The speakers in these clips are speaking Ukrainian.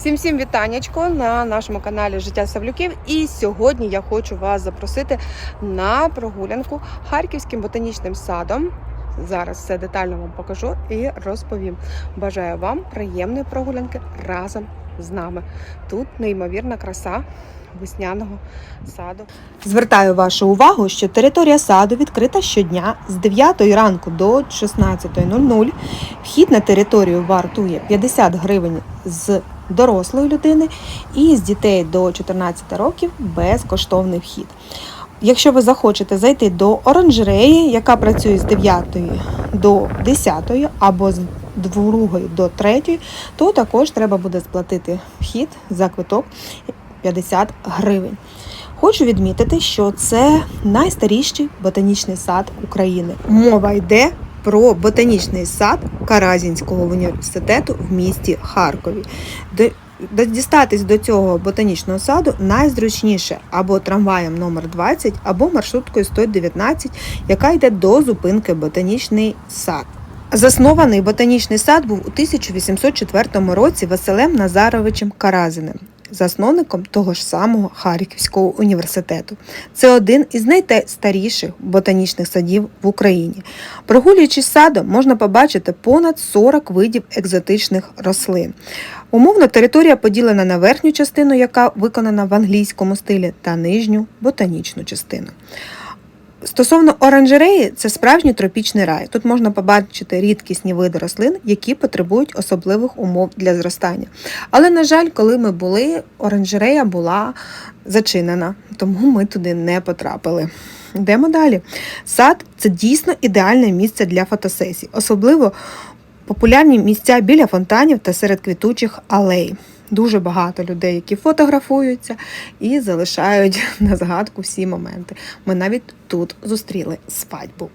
Всім всім вітаннячко на нашому каналі Життя Савлюків. І сьогодні я хочу вас запросити на прогулянку Харківським ботанічним садом. Зараз все детально вам покажу і розповім. Бажаю вам приємної прогулянки разом з нами. Тут неймовірна краса весняного саду. Звертаю вашу увагу, що територія саду відкрита щодня з 9 ранку до 16.00. Вхід на територію вартує 50 гривень з дорослої людини і з дітей до 14 років безкоштовний вхід. Якщо ви захочете зайти до оранжереї, яка працює з 9 до 10 або з 2 до 3, то також треба буде сплатити вхід за квиток 50 гривень. Хочу відмітити, що це найстаріший ботанічний сад України. Мова йде про ботанічний сад Каразінського університету в місті Харкові. Дістатись до цього ботанічного саду найзручніше або трамваєм номер 20, або маршруткою 119, яка йде до зупинки Ботанічний сад. Заснований ботанічний сад був у 1804 році Василем Назаровичем Каразиним, засновником того ж самого Харківського університету. Це один із найстаріших ботанічних садів в Україні. Прогулюючись садом, можна побачити понад 40 видів екзотичних рослин. Умовно, територія поділена на верхню частину, яка виконана в англійському стилі, та нижню ботанічну частину. Стосовно оранжереї, це справжній тропічний рай. Тут можна побачити рідкісні види рослин, які потребують особливих умов для зростання. Але, на жаль, коли ми були, оранжерея була зачинена, тому ми туди не потрапили. Йдемо далі. Сад це дійсно ідеальне місце для фотосесій, особливо популярні місця біля фонтанів та серед квітучих алей. Дуже багато людей, які фотографуються і залишають на згадку всі моменти. Ми навіть тут зустріли свадьбу.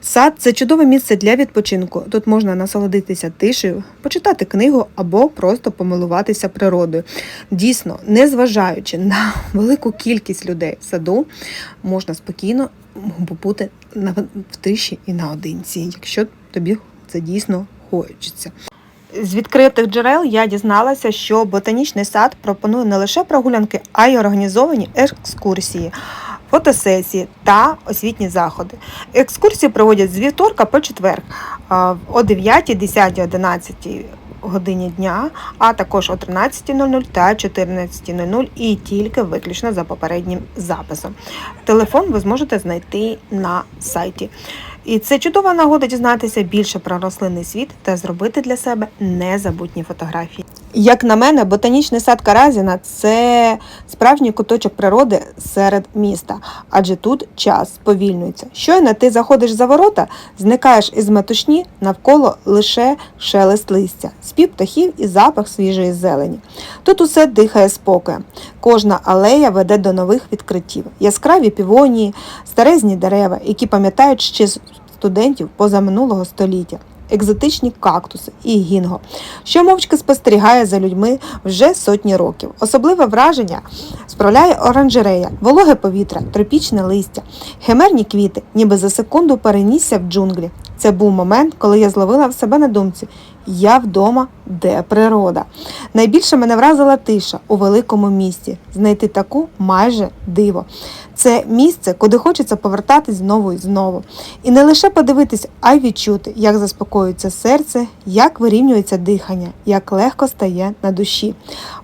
Сад це чудове місце для відпочинку. Тут можна насолодитися тишею, почитати книгу або просто помилуватися природою. Дійсно, незважаючи на велику кількість людей в саду, можна спокійно побути в тиші і наодинці, якщо тобі це дійсно хочеться. З відкритих джерел я дізналася, що ботанічний сад пропонує не лише прогулянки, а й організовані екскурсії, фотосесії та освітні заходи. Екскурсії проводять з вівторка по четвер о 9, 10, 11 годині дня, а також о 13.00 та 14.00 і тільки виключно за попереднім записом. Телефон ви зможете знайти на сайті. І це чудова нагода дізнатися більше про рослинний світ та зробити для себе незабутні фотографії. Як на мене, ботанічний сад Каразіна це справжній куточок природи серед міста, адже тут час сповільнюється. Щойно ти заходиш за ворота, зникаєш із метушні, навколо лише шелест листя, спів птахів і запах свіжої зелені. Тут усе дихає спокоєм. Кожна алея веде до нових відкриттів. Яскраві півонії, старезні дерева, які пам'ятають ще студентів позаминулого століття. Екзотичні кактуси і гінго, що мовчки спостерігає за людьми вже сотні років. Особливе враження справляє оранжерея, вологе повітря, тропічне листя, химерні квіти, ніби за секунду перенісся в джунглі. Це був момент, коли я зловила в себе на думці: я вдома, де природа. Найбільше мене вразила тиша у великому місті. Знайти таку майже диво. Це місце, куди хочеться повертатись знову і знову. І не лише подивитись, а й відчути, як заспокоюється серце, як вирівнюється дихання, як легко стає на душі.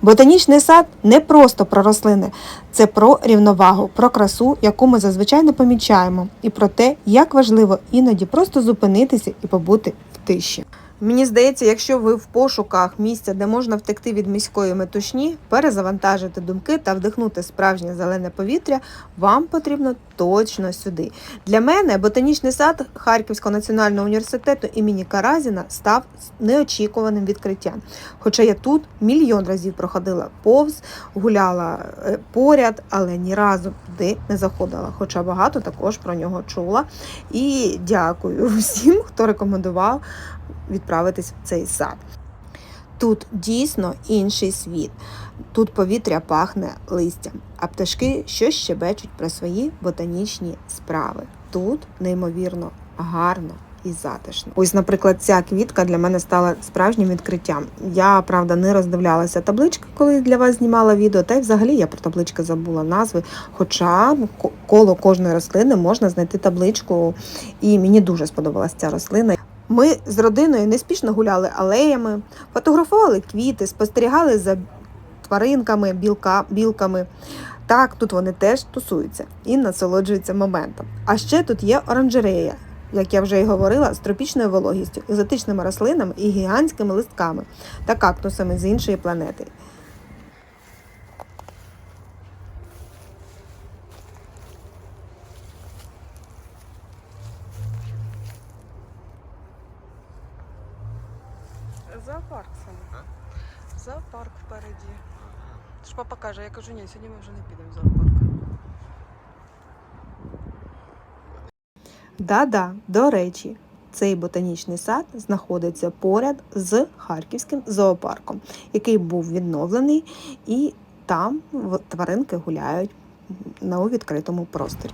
Ботанічний сад не просто про рослини, це про рівновагу, про красу, яку ми зазвичай не помічаємо, і про те, як важливо іноді просто зупинитися і побути в тиші. Мені здається, якщо ви в пошуках місця, де можна втекти від міської метушні, перезавантажити думки та вдихнути справжнє зелене повітря, вам потрібно точно сюди. Для мене ботанічний сад Харківського національного університету імені Каразіна став неочікуваним відкриттям. Хоча я тут мільйон разів проходила повз, гуляла е, поряд, але ні разу туди не заходила. Хоча багато також про нього чула. І дякую всім, хто рекомендував відправитись в цей сад. Тут дійсно інший світ. Тут повітря пахне листям, а пташки щось щебечуть про свої ботанічні справи. Тут неймовірно гарно і затишно. Ось, наприклад, ця квітка для мене стала справжнім відкриттям. Я правда не роздивлялася таблички, коли для вас знімала відео, та й взагалі я про таблички забула назви. Хоча коло кожної рослини можна знайти табличку, і мені дуже сподобалася ця рослина. Ми з родиною неспішно гуляли алеями, фотографували квіти, спостерігали за тваринками, білка, білками. Так, тут вони теж тусуються і насолоджуються моментом. А ще тут є оранжерея, як я вже й говорила, з тропічною вологістю, екзотичними рослинами і гігантськими листками та кактусами з іншої планети. Зоопарк саме. Зоопарк впереді. Тож папа каже, я кажу, ні, сьогодні ми вже не підемо в зоопарк. Да-да, до речі, цей ботанічний сад знаходиться поряд з Харківським зоопарком, який був відновлений, і там тваринки гуляють на у відкритому просторі.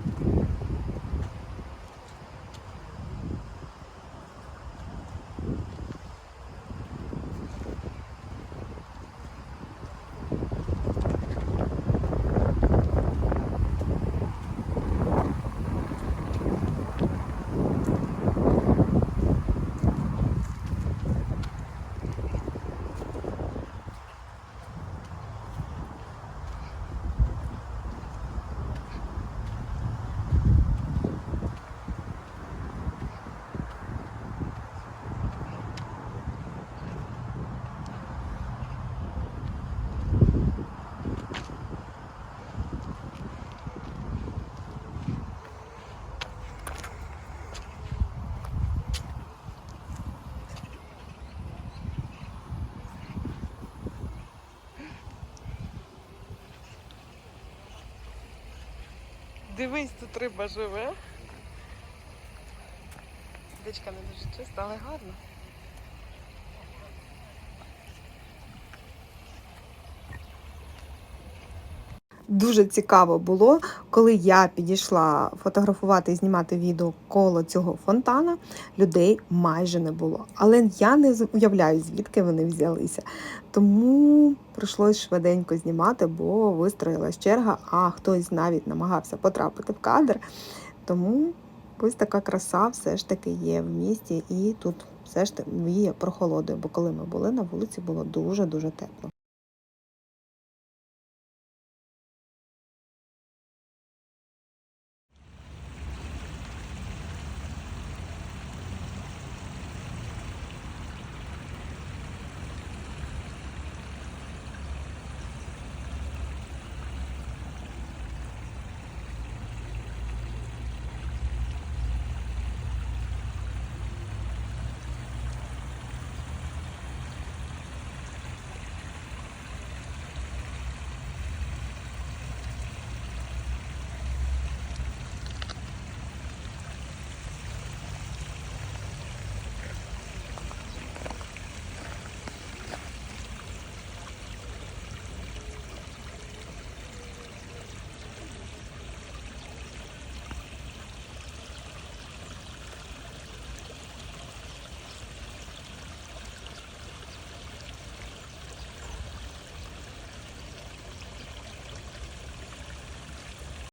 Дивись, тут риба живе. Дичка не дуже чиста, але гарна. Дуже цікаво було, коли я підійшла фотографувати і знімати відео коло цього фонтана, людей майже не було. Але я не уявляю, звідки вони взялися. Тому прийшлось швиденько знімати, бо вистроїлась черга, а хтось навіть намагався потрапити в кадр. Тому ось така краса все ж таки є в місті, і тут все ж таки віє прохолодою, бо коли ми були на вулиці, було дуже-дуже тепло.